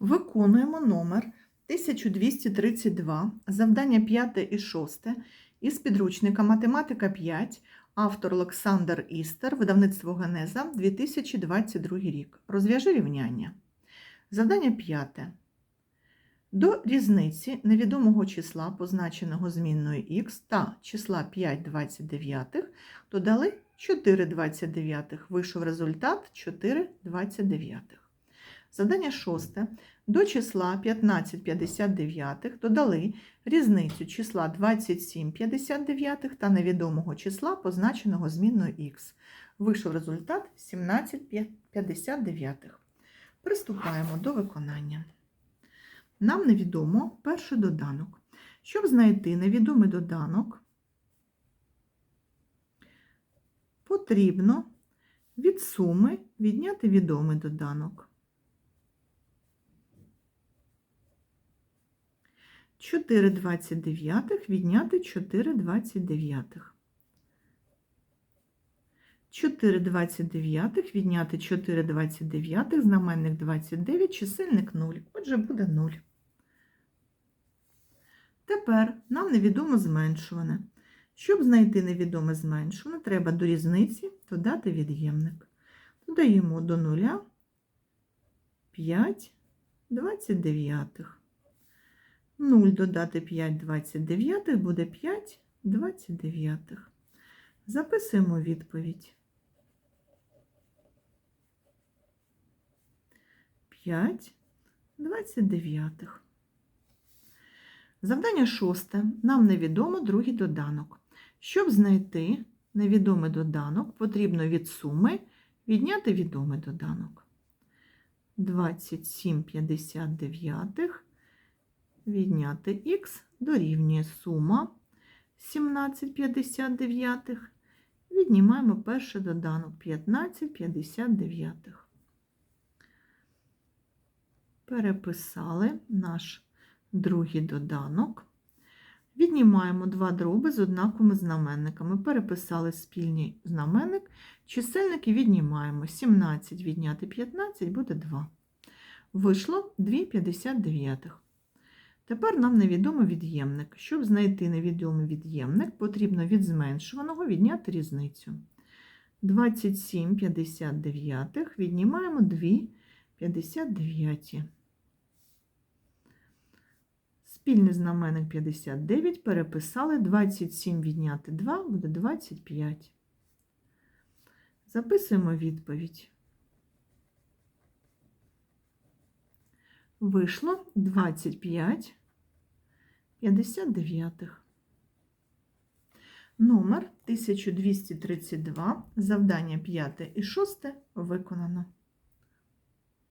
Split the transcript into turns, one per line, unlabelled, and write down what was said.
Виконуємо номер 1232, завдання 5 і 6 із підручника Математика 5, автор Олександр Істер, видавництво Генеза, 2022 рік. Розв'яжи рівняння. Завдання 5. До різниці невідомого числа, позначеного змінною х, та числа 5 29 додали 4 29. Вийшов результат 4 29. Завдання шосте. До числа 15 59 додали різницю числа 27 59 та невідомого числа, позначеного змінною х. Вийшов результат 17 59. Приступаємо до виконання. Нам невідомо перший доданок. Щоб знайти невідомий доданок, потрібно від суми відняти відомий доданок. 4 29 відняти 4 29. 4 29 відняти 4 29, знаменник 29, чисельник 0. Отже, буде 0. Тепер нам невідомо зменшуване. Щоб знайти невідоме зменшуване, треба до різниці додати від'ємник. Додаємо до 0 5 29. 0 додати 5 29 буде 5 29. Записуємо відповідь. 5 29. Завдання шосте. Нам невідомо другий доданок. Щоб знайти невідомий доданок, потрібно від суми відняти відомий доданок. 27 59 відняти х дорівнює сума 17 59. Віднімаємо перший доданок 15 59. Переписали наш другий доданок. Віднімаємо два дроби з однаковими знаменниками. Переписали спільний знаменник. Чисельники віднімаємо. 17 відняти 15 буде 2. Вийшло 2,59. Тепер нам невідомий від'ємник. Щоб знайти невідомий від'ємник, потрібно від зменшуваного відняти різницю. 27 59 віднімаємо 2 59. Спільний знаменник 59 переписали 27 відняти 2 буде 25. Записуємо відповідь. Вийшло 25 59. Номер 1232, завдання 5 і 6 виконано.